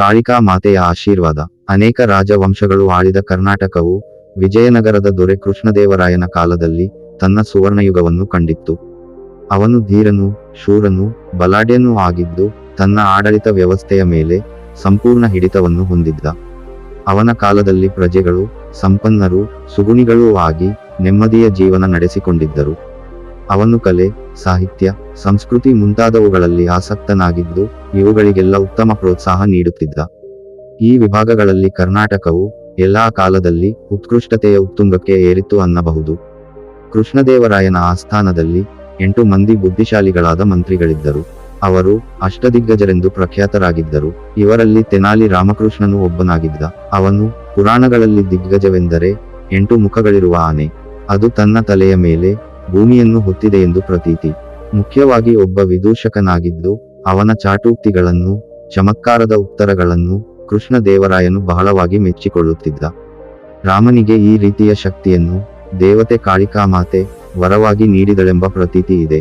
ಕಾಳಿಕಾ ಮಾತೆಯ ಆಶೀರ್ವಾದ. ಅನೇಕ ರಾಜವಂಶಗಳು ಆಳಿದ ಕರ್ನಾಟಕವು ವಿಜಯನಗರದ ದೊರೆ ಕೃಷ್ಣದೇವರಾಯನ ಕಾಲದಲ್ಲಿ ತನ್ನ ಸುವರ್ಣಯುಗವನ್ನು ಕಂಡಿತ್ತು. ಅವನು ಧೀರನು, ಶೂರನು, ಬಲಾಢ್ಯನೂ ಆಗಿದ್ದು ತನ್ನ ಆಡಳಿತ ವ್ಯವಸ್ಥೆಯ ಮೇಲೆ ಸಂಪೂರ್ಣ ಹಿಡಿತವನ್ನು ಹೊಂದಿದ್ದ. ಅವನ ಕಾಲದಲ್ಲಿ ಪ್ರಜೆಗಳು, ಸಂಪನ್ನರು, ಸುಗುಣಿಗಳೂ ಆಗಿ ನೆಮ್ಮದಿಯ ಜೀವನ ನಡೆಸಿಕೊಂಡಿದ್ದರು. ಅವನು ಕಲೆ, ಸಾಹಿತ್ಯ, ಸಂಸ್ಕೃತಿ ಮುಂತಾದವುಗಳಲ್ಲಿ ಆಸಕ್ತನಾಗಿದ್ದು ಇವುಗಳಿಗೆಲ್ಲ ಉತ್ತಮ ಪ್ರೋತ್ಸಾಹ ನೀಡುತ್ತಿದ್ದ. ಈ ವಿಭಾಗಗಳಲ್ಲಿ ಕರ್ನಾಟಕವು ಎಲ್ಲಾ ಕಾಲದಲ್ಲಿ ಉತ್ಕೃಷ್ಟತೆಯ ಉತ್ತುಂಗಕ್ಕೆ ಏರಿತ್ತು ಅನ್ನಬಹುದು. ಕೃಷ್ಣದೇವರಾಯನ ಆಸ್ಥಾನದಲ್ಲಿ ಎಂಟು ಮಂದಿ ಬುದ್ಧಿಶಾಲಿಗಳಾದ ಮಂತ್ರಿಗಳಿದ್ದರು. ಅವರು ಅಷ್ಟದಿಗ್ಗಜರೆಂದು ಪ್ರಖ್ಯಾತರಾಗಿದ್ದರು. ಇವರಲ್ಲಿ ತೆನಾಲಿ ರಾಮಕೃಷ್ಣನು ಒಬ್ಬನಾಗಿದ್ದ. ಅವನು ಪುರಾಣಗಳಲ್ಲಿ ದಿಗ್ಗಜವೆಂದರೆ ಎಂಟು ಮುಖಗಳಿರುವ ಆನೆ. ಅದು ತನ್ನ ತಲೆಯ ಮೇಲೆ ಭೂಮಿಯನ್ನು ಹೊತ್ತಿದೆ ಎಂದು ಪ್ರತೀತಿ. ಮುಖ್ಯವಾಗಿ ಒಬ್ಬ ವಿದೂಷಕನಾಗಿದ್ದು, ಅವನ ಚಾಟೂಕ್ತಿಗಳನ್ನು, ಚಮತ್ಕಾರದ ಉತ್ತರಗಳನ್ನು ಕೃಷ್ಣ ದೇವರಾಯನು ಬಹಳವಾಗಿ ಮೆಚ್ಚಿಕೊಳ್ಳುತ್ತಿದ್ದ. ರಾಮನಿಗೆ ಈ ರೀತಿಯ ಶಕ್ತಿಯನ್ನು ದೇವತೆ ಕಾಳಿಕಾಮಾತೆ ವರವಾಗಿ ನೀಡಿದಳೆಂಬ ಪ್ರತೀತಿ ಇದೆ.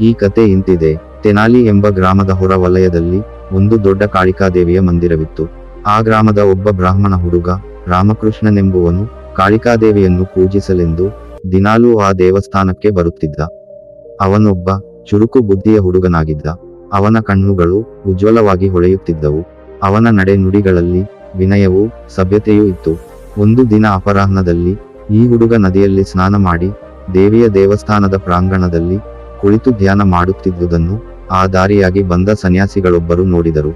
ಈ ಕತೆ ಇಂತಿದೆ. ತೆನಾಲಿ ಎಂಬ ಗ್ರಾಮದ ಹೊರ ವಲಯದಲ್ಲಿ ಒಂದು ದೊಡ್ಡ ಕಾಳಿಕಾದೇವಿಯ ಮಂದಿರವಿತ್ತು. ಆ ಗ್ರಾಮದ ಒಬ್ಬ ಬ್ರಾಹ್ಮಣ ಹುಡುಗ ರಾಮಕೃಷ್ಣನೆಂಬುವನು ಕಾಳಿಕಾದೇವಿಯನ್ನು ಪೂಜಿಸಲೆಂದು ದಿನಾಲೂ ಆ ದೇವಸ್ಥಾನಕ್ಕೆ ಬರುತ್ತಿದ್ದ. ಅವನೊಬ್ಬ ಚುರುಕು ಬುದ್ಧಿಯ ಹುಡುಗನಾಗಿದ್ದ. ಅವನ ಕಣ್ಣುಗಳು ಉಜ್ವಲವಾಗಿ ಹೊಳೆಯುತ್ತಿದ್ದವು. ಅವನ ನಡೆ ನುಡಿಗಳಲ್ಲಿ ವಿನಯವೂ ಸಭ್ಯತೆಯೂ ಇತ್ತು. ಒಂದು ದಿನ ಅಪರಾಹ್ನದಲ್ಲಿ ಈ ಹುಡುಗ ನದಿಯಲ್ಲಿ ಸ್ನಾನ ಮಾಡಿ ದೇವಿಯ ದೇವಸ್ಥಾನದ ಪ್ರಾಂಗಣದಲ್ಲಿ ಕುಳಿತು ಧ್ಯಾನ ಮಾಡುತ್ತಿದ್ದುದನ್ನು ಆ ದಾರಿಯಾಗಿ ಬಂದ ಸನ್ಯಾಸಿಗಳೊಬ್ಬರು ನೋಡಿದರು.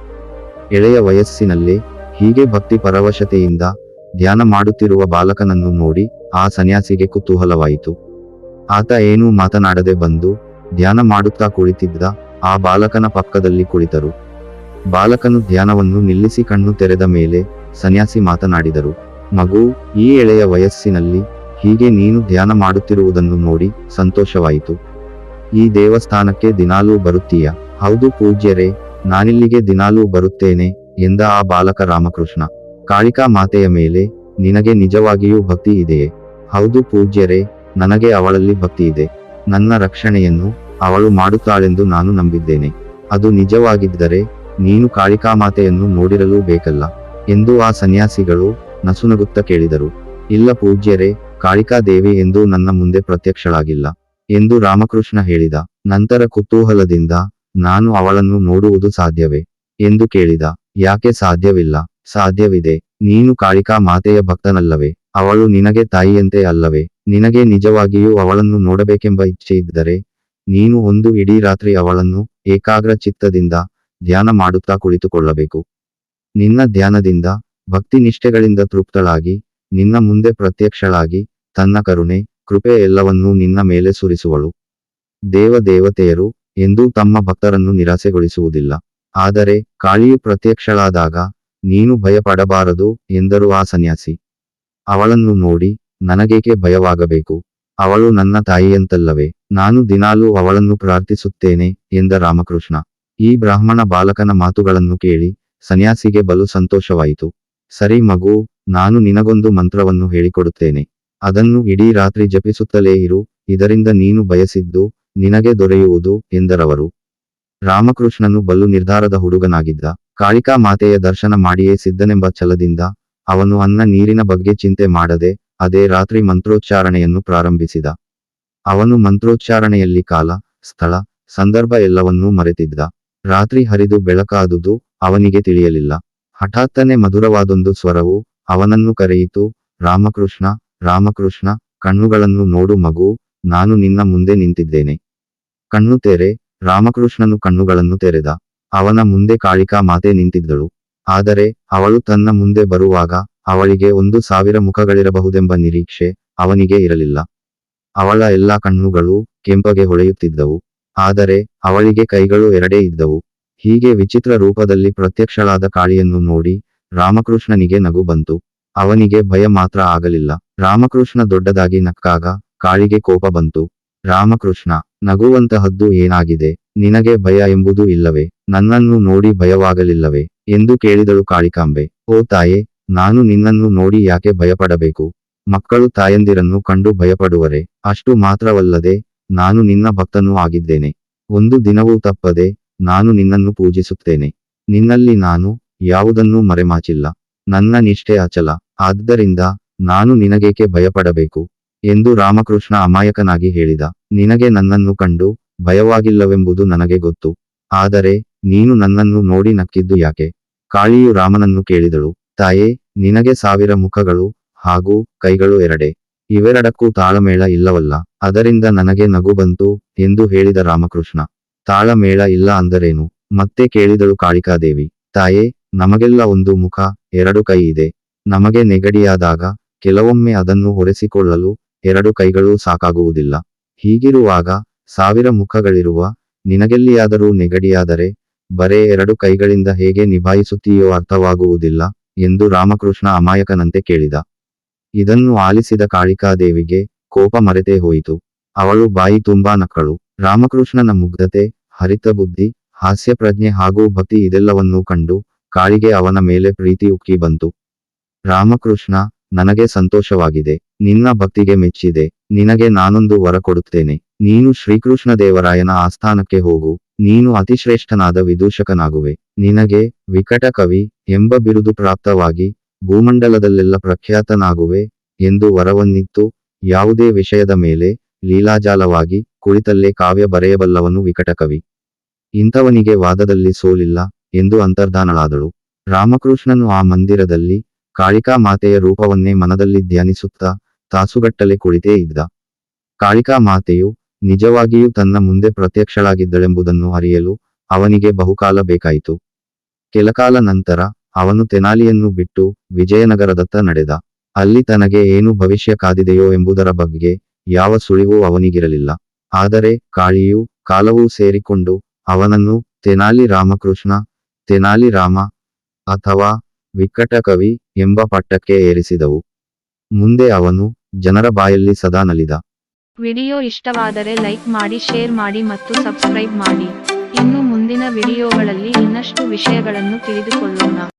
ಎಳೆಯ ವಯಸ್ಸಿನಲ್ಲೇ ಹೀಗೆ ಭಕ್ತಿ ಪರವಶತೆಯಿಂದ ಧ್ಯಾನ ಮಾಡುತ್ತಿರುವ ಬಾಲಕನನ್ನು ನೋಡಿ ಆ ಸನ್ಯಾಸಿಗೆ ಕುತೂಹಲವಾಯಿತು. ಆತ ಏನೂ ಮಾತನಾಡದೆ ಬಂದು ಧ್ಯಾನ ಮಾಡುತ್ತಾ ಕುಳಿತಿದ್ದ ಆ ಬಾಲಕನ ಪಕ್ಕದಲ್ಲಿ ಕುಳಿತರು. ಬಾಲಕನು ಧ್ಯಾನವನ್ನು ನಿಲ್ಲಿಸಿ ಕಣ್ಣು ತೆರೆದ ಮೇಲೆ ಸನ್ಯಾಸಿ ಮಾತನಾಡಿದರು, ಮಗು, ಈ ಎಳೆಯ ವಯಸ್ಸಿನಲ್ಲಿ ಹೀಗೆ ನೀನು ಧ್ಯಾನ ಮಾಡುತ್ತಿರುವುದನ್ನು ನೋಡಿ ಸಂತೋಷವಾಯಿತು. ಈ ದೇವಸ್ಥಾನಕ್ಕೆ ದಿನಾಲೂ ಬರುತ್ತೀಯ? ಹೌದು ಪೂಜ್ಯರೇ, ನಾನಿಲ್ಲಿಗೆ ದಿನಾಲೂ ಬರುತ್ತೇನೆ, ಎಂದ ಆ ಬಾಲಕ ರಾಮಕೃಷ್ಣ. ಕಾಳಿಕಾ ಮಾತೆಯ ಮೇಲೆ ನಿನಗೆ ನಿಜವಾಗಿಯೂ ಭಕ್ತಿ ಇದೆಯೇ? ಹೌದು ಪೂಜ್ಯರೇ, ನನಗೆ ಅವಳಲ್ಲಿ ಭಕ್ತಿ ಇದೆ. ನನ್ನ ರಕ್ಷಣೆಯನ್ನು ಅವಳು ಮಾಡುತ್ತಾಳೆಂದು ನಾನು ನಂಬಿದ್ದೇನೆ. ಅದು ನಿಜವಾಗಿದ್ದರೆ ನೀನು ಕಾಳಿಕಾಮಾತೆಯನ್ನು ನೋಡಿರಲೂ ಬೇಕಲ್ಲ ಎಂದು ಆ ಸನ್ಯಾಸಿಗಳು ನಸುನಗುತ್ತ ಕೇಳಿದರು. ಇಲ್ಲ ಪೂಜ್ಯರೇ ಕಾಳಿಕಾದೇವಿ ಎಂದು ನನ್ನ ಮುಂದೆ ಪ್ರತ್ಯಕ್ಷಳಾಗಿಲ್ಲ ಎಂದು ರಾಮಕೃಷ್ಣ ಹೇಳಿದ. ನಂತರ ಕುತೂಹಲದಿಂದ ನಾನು ಅವಳನ್ನು ನೋಡುವುದು ಸಾಧ್ಯವೇ ಎಂದು ಕೇಳಿದ. ಯಾಕೆ ಸಾಧ್ಯವಿಲ್ಲ? ಸಾಧ್ಯವಿದೆ. ನೀನು ಕಾಳಿಕಾ ಮಾತೆಯ ಭಕ್ತನಲ್ಲವೇ. ಅವಳು ನಿನಗೆ ತಾಯಿಯಂತೆ ಅಲ್ಲವೇ. ನಿನಗೆ ನಿಜವಾಗಿಯೂ ಅವಳನ್ನು ನೋಡಬೇಕೆಂಬ ಇಚ್ಛೆ ಇದ್ದರೆ ನೀನು ಒಂದು ಇಡೀ ರಾತ್ರಿ ಅವಳನ್ನು ಏಕಾಗ್ರ ಚಿತ್ತದಿಂದ ಧ್ಯಾನ ಮಾಡುತ್ತಾ ಕುಳಿತುಕೊಳ್ಳಬೇಕು. ನಿನ್ನ ಧ್ಯಾನದಿಂದ ಭಕ್ತಿ ನಿಷ್ಠೆಗಳಿಂದ ತೃಪ್ತಳಾಗಿ, ನಿನ್ನ ಮುಂದೆ ಪ್ರತ್ಯಕ್ಷಳಾಗಿ, ತನ್ನ ಕರುಣೆ, ಕೃಪೆ ಎಲ್ಲವನ್ನೂ ನಿನ್ನ ಮೇಲೆ ಸುರಿಸುವಳು. ದೇವ ದೇವತೆಯರು ಎಂದೂ ತಮ್ಮ ಭಕ್ತರನ್ನು ನಿರಾಸೆಗೊಳಿಸುವುದಿಲ್ಲ. ಆದರೆ, ಕಾಳಿಯು ಪ್ರತ್ಯಕ್ಷಳಾದಾಗ ನೀನು ಭಯಪಡಬಾರದು ಎಂದರು ಆ ಸನ್ಯಾಸಿ. ಅವಳನ್ನು ನೋಡಿ, ನನಗೇಕೆ ಭಯವಾಗಬೇಕು? ಅವಳು ನನ್ನ ತಾಯಿಯಂತಲ್ಲವೇ? ನಾನು ದಿನಾಲೂ ಅವಳನ್ನು ಪ್ರಾರ್ಥಿಸುತ್ತೇನೆ ಎಂದ ರಾಮಕೃಷ್ಣ. ಈ ಬ್ರಾಹ್ಮಣ ಬಾಲಕನ ಮಾತುಗಳನ್ನು ಕೇಳಿ ಸನ್ಯಾಸಿಗೆ ಬಲು ಸಂತೋಷವಾಯಿತು. ಸರಿ ಮಗು, ನಾನು ನಿನಗೊಂದು ಮಂತ್ರವನ್ನು ಹೇಳಿಕೊಡುತ್ತೇನೆ. ಅದನ್ನು ಇಡೀ ರಾತ್ರಿ ಜಪಿಸುತ್ತಲೇ ಇರು, ಇದರಿಂದ ನೀನು ಬಯಸಿದ್ದು ನಿನಗೆ ದೊರೆಯುವುದು ಎಂದರವರು. ರಾಮಕೃಷ್ಣನು ಬಲು ನಿರ್ಧಾರದ ಹುಡುಗನಾಗಿದ್ದ. ಕಾಳಿಕಾ ಮಾತೆಯ ದರ್ಶನ ಮಾಡಿಯೇ ಸಿದ್ಧನೆಂಬ ಛಲದಿಂದ ಅವನು ಅನ್ನ ನೀರಿನ ಬಗ್ಗೆ ಚಿಂತೆ ಮಾಡದೆ ಅದೇ ರಾತ್ರಿ ಮಂತ್ರೋಚ್ಚಾರಣೆಯನ್ನು ಪ್ರಾರಂಭಿಸಿದ. ಅವನು ಮಂತ್ರೋಚ್ಚಾರಣೆಯಲ್ಲಿ ಕಾಲ, ಸ್ಥಳ, ಸಂದರ್ಭ ಎಲ್ಲವನ್ನೂ ಮರೆತಿದ್ದ. ರಾತ್ರಿ ಹರಿದು ಬೆಳಕಾದುದು ಅವನಿಗೆ ತಿಳಿಯಲಿಲ್ಲ. ಹಠಾತ್ತನೆ ಮಧುರವಾದೊಂದು ಸ್ವರವು ಅವನನ್ನು ಕರೆಯಿತು, ರಾಮಕೃಷ್ಣ ರಾಮಕೃಷ್ಣ, ಕಣ್ಣುಗಳನ್ನು ನೋಡು ಮಗು, ನಾನು ನಿನ್ನ ಮುಂದೆ ನಿಂತಿದ್ದೇನೆ. ಕಣ್ಣು ತೆರೆ, ರಾಮಕೃಷ್ಣನು ಕಣ್ಣುಗಳನ್ನು ತೆರೆದ. ಅವನ ಮುಂದೆ ಕಾಳಿಕಾ ಮಾತೆ ನಿಂತಿದ್ದಳು. ಆದರೆ ಅವಳು ತನ್ನ ಮುಂದೆ ಬರುವಾಗ ಅವಳಿಗೆ ಒಂದು ಸಾವಿರ ಮುಖಗಳಿರಬಹುದೆಂಬ ನಿರೀಕ್ಷೆ ಅವನಿಗೆ ಇರಲಿಲ್ಲ. ಅವಳ ಎಲ್ಲಾ ಕಣ್ಣುಗಳು ಕೆಂಪಗೆ ಹೊಳೆಯುತ್ತಿದ್ದವು. ಆದರೆ ಅವಳಿಗೆ ಕೈಗಳು ಎರಡೇ ಇದ್ದವು. ಹೀಗೆ ವಿಚಿತ್ರ ರೂಪದಲ್ಲಿ ಪ್ರತ್ಯಕ್ಷಳಾದ ಕಾಳಿಯನ್ನು ನೋಡಿ ರಾಮಕೃಷ್ಣನಿಗೆ ನಗು ಬಂತು. ಅವನಿಗೆ ಭಯ ಮಾತ್ರ ಆಗಲಿಲ್ಲ. ರಾಮಕೃಷ್ಣ ದೊಡ್ಡದಾಗಿ ನಕ್ಕಾಗ ಕಾಳಿಗೆ ಕೋಪ ಬಂತು. ರಾಮಕೃಷ್ಣ, ನಗುವಂತಹದ್ದು ಏನಾಗಿದೆ? ನಿನಗೆ ಭಯ ಎಂಬುದು ಇಲ್ಲವೇ? ನನ್ನನ್ನು ನೋಡಿ ಭಯವಾಗಲಿಲ್ಲವೇ? ಎಂದು ಕೇಳಿದಳು ಕಾಳಿಕಾಂಬೆ. ಓ ತಾಯೇ, ನಾನು ನಿನ್ನನ್ನು ನೋಡಿ ಯಾಕೆ ಭಯಪಡಬೇಕು? ಮಕ್ಕಳು ತಾಯಂದಿರನ್ನು ಕಂಡು ಭಯಪಡುವರೆ. ಅಷ್ಟು ಮಾತ್ರವಲ್ಲದೆ, ನಾನು ನಿನ್ನ ಭಕ್ತನೂ ಆಗಿದ್ದೇನೆ. ಒಂದು ದಿನವೂ ತಪ್ಪದೆ, ನಾನು ನಿನ್ನನ್ನು ಪೂಜಿಸುತ್ತೇನೆ. ನಿನ್ನಲ್ಲಿ ನಾನು ಯಾವುದನ್ನೂ ಮರೆಮಾಚಿಲ್ಲ. ನನ್ನ ನಿಷ್ಠೆ ಅಚಲ. ಆದ್ದರಿಂದ, ನಾನು ನಿನಗೇಕೆ ಭಯಪಡಬೇಕು? ಎಂದು ರಾಮಕೃಷ್ಣ ಅಮಾಯಕನಾಗಿ ಹೇಳಿದ. ನಿನಗೆ ನನ್ನನ್ನು ಕಂಡು ಭಯವಾಗಿಲ್ಲವೆಂಬುದು ನನಗೆ ಗೊತ್ತು. ಆದರೆ, ನೀನು ನನ್ನನ್ನು ನೋಡಿ ನಕ್ಕಿದ್ದು ಯಾಕೆ? ಕಾಳಿಯು ರಾಮನನ್ನು ಕೇಳಿದಳು. ತಾಯೇ, ನಿನಗೆ ಸಾವಿರ ಮುಖಗಳು ಹಾಗೂ ಕೈಗಳು ಎರಡೇ. ಇವೆರಡಕ್ಕೂ ತಾಳಮೇಳ ಇಲ್ಲವಲ್ಲ. ಅದರಿಂದ ನನಗೆ ನಗು ಬಂತು ಎಂದು ಹೇಳಿದ ರಾಮಕೃಷ್ಣ. ತಾಳಮೇಳ ಇಲ್ಲ ಅಂದರೇನು? ಮತ್ತೆ ಕೇಳಿದಳು ಕಾಳಿಕಾದೇವಿ. ತಾಯೇ, ನಮಗೆಲ್ಲ ಒಂದು ಮುಖ, ಎರಡು ಕೈ ಇದೆ. ನಮಗೆ ನೆಗಡಿಯಾದಾಗ ಕೆಲವೊಮ್ಮೆ ಅದನ್ನು ಹೊರೆಸಿಕೊಳ್ಳಲು ಎರಡು ಕೈಗಳೂ ಸಾಕಾಗುವುದಿಲ್ಲ. ಹೀಗಿರುವಾಗ ಸಾವಿರ ಮುಖಗಳಿರುವ, ನಿನಗೆಲ್ಲಿಯಾದರೂ ನೆಗಡಿಯಾದರೆ, ಬರೇ ಎರಡು ಕೈಗಳಿಂದ ಹೇಗೆ ನಿಭಾಯಿಸುತ್ತೀಯೋ ಅರ್ಥವಾಗುವುದಿಲ್ಲ ಎಂದು ರಾಮಕೃಷ್ಣ ಅಮಾಯಕನಂತೆ ಕೇಳಿದ. ಇದನ್ನು ಆಲಿಸಿದ ಕಾಳಿಕಾದೇವಿಗೆ ಕೋಪ ಮರೆತೇ ಹೋಯಿತು. ಅವಳು ಬಾಯಿ ತುಂಬಾ ನಕ್ಕಳು ರಾಮಕೃಷ್ಣನ ಮುಗ್ಧತೆ, ಹರಿತ ಬುದ್ಧಿ, ಹಾಸ್ಯ ಪ್ರಜ್ಞೆ ಹಾಗೂ ಭಕ್ತಿ ಇದೆಲ್ಲವನ್ನೂ ಕಂಡು ಕಾಳಿಗೆ ಅವನ ಮೇಲೆ ಪ್ರೀತಿ ಉಕ್ಕಿ ಬಂತು. ರಾಮಕೃಷ್ಣ, ನನಗೆ ಸಂತೋಷವಾಗಿದೆ. ನಿನ್ನ ಭಕ್ತಿಗೆ ಮೆಚ್ಚಿದೆ, ನಿನಗೆ ನಾನೊಂದು ವರ ಕೊಡುತ್ತೇನೆ. ನೀನು ಶ್ರೀಕೃಷ್ಣ ದೇವರಾಯನ ಆಸ್ಥಾನಕ್ಕೆ ಹೋಗು, ನೀನು ಅತಿಶ್ರೇಷ್ಠನಾದ ವಿದೂಷಕನಾಗುವೆ. ನಿನಗೆ ವಿಕಟ ಕವಿ ಎಂಬ ಬಿರುದು ಪ್ರಾಪ್ತವಾಗಿ ಭೂಮಂಡಲದಲ್ಲೆಲ್ಲ ಪ್ರಖ್ಯಾತನಾಗುವೆ ಎಂದು ವರವನ್ನಿತ್ತು. ಯಾವುದೇ ವಿಷಯದ ಮೇಲೆ ಲೀಲಾಜಾಲವಾಗಿ ಕುಳಿತಲ್ಲೇ ಕಾವ್ಯ ಬರೆಯಬಲ್ಲವನು ವಿಕಟ ಕವಿ. ಇಂಥವನಿಗೆ ವಾದದಲ್ಲಿ ಸೋಲಿಲ್ಲ ಎಂದು ಅಂತರ್ಧಾನಳಾದಳು. ರಾಮಕೃಷ್ಣನು ಆ ಮಂದಿರದಲ್ಲಿ ಕಾಳಿಕಾ ಮಾತೆಯ ರೂಪವನ್ನೇ ಮನದಲ್ಲಿ ಧ್ಯಾನಿಸುತ್ತಾ ತಾಸುಗಟ್ಟಲೆ ಕುಳಿತೇ ಇದ್ದ. ಕಾಳಿಕಾ ಮಾತೆಯು ನಿಜವಾಗಿಯೂ ತನ್ನ ಮುಂದೆ ಪ್ರತ್ಯಕ್ಷಳಾಗಿದ್ದಳೆಂಬುದನ್ನು ಅರಿಯಲು ಅವನಿಗೆ ಬಹುಕಾಲ ಬೇಕಾಯಿತು. ಕೆಲಕಾಲ ನಂತರ ಅವನು ತೆನಾಲಿಯನ್ನು ಬಿಟ್ಟು ವಿಜಯನಗರದತ್ತ ನಡೆದ. ಅಲ್ಲಿ ತನಗೆ ಏನು ಭವಿಷ್ಯ ಕಾದಿದೆಯೋ ಎಂಬುದರ ಬಗ್ಗೆ ಯಾವ ಸುಳಿವೂ ಅವನಿಗಿರಲಿಲ್ಲ. ಆದರೆ ಕಾಳಿಯು ಕಾಲವೂ ಸೇರಿಕೊಂಡು ಅವನನ್ನು ತೆನಾಲಿ ರಾಮಕೃಷ್ಣ, ತೆನಾಲಿ ರಾಮ ಅಥವಾ ವಿಕಟ ಕವಿ ಎಂಬ ಪಟ್ಟಕ್ಕೆ ಏರಿಸಿದವು. ಮುಂದೆ ಅವನು ಜನರ ಬಾಯಲ್ಲಿ ಸದಾ ನಲಿದ. ವಿಡಿಯೋ ಇಷ್ಟವಾದರೆ ಲೈಕ್ ಮಾಡಿ, ಶೇರ್ ಮಾಡಿ ಮತ್ತು ಸಬ್ಸ್ಕ್ರೈಬ್ ಮಾಡಿ. ಇನ್ನು ಮುಂದಿನ ವಿಡಿಯೋಗಳಲ್ಲಿ ಇನ್ನಷ್ಟು ವಿಷಯಗಳನ್ನು ತಿಳಿದುಕೊಳ್ಳೋಣ.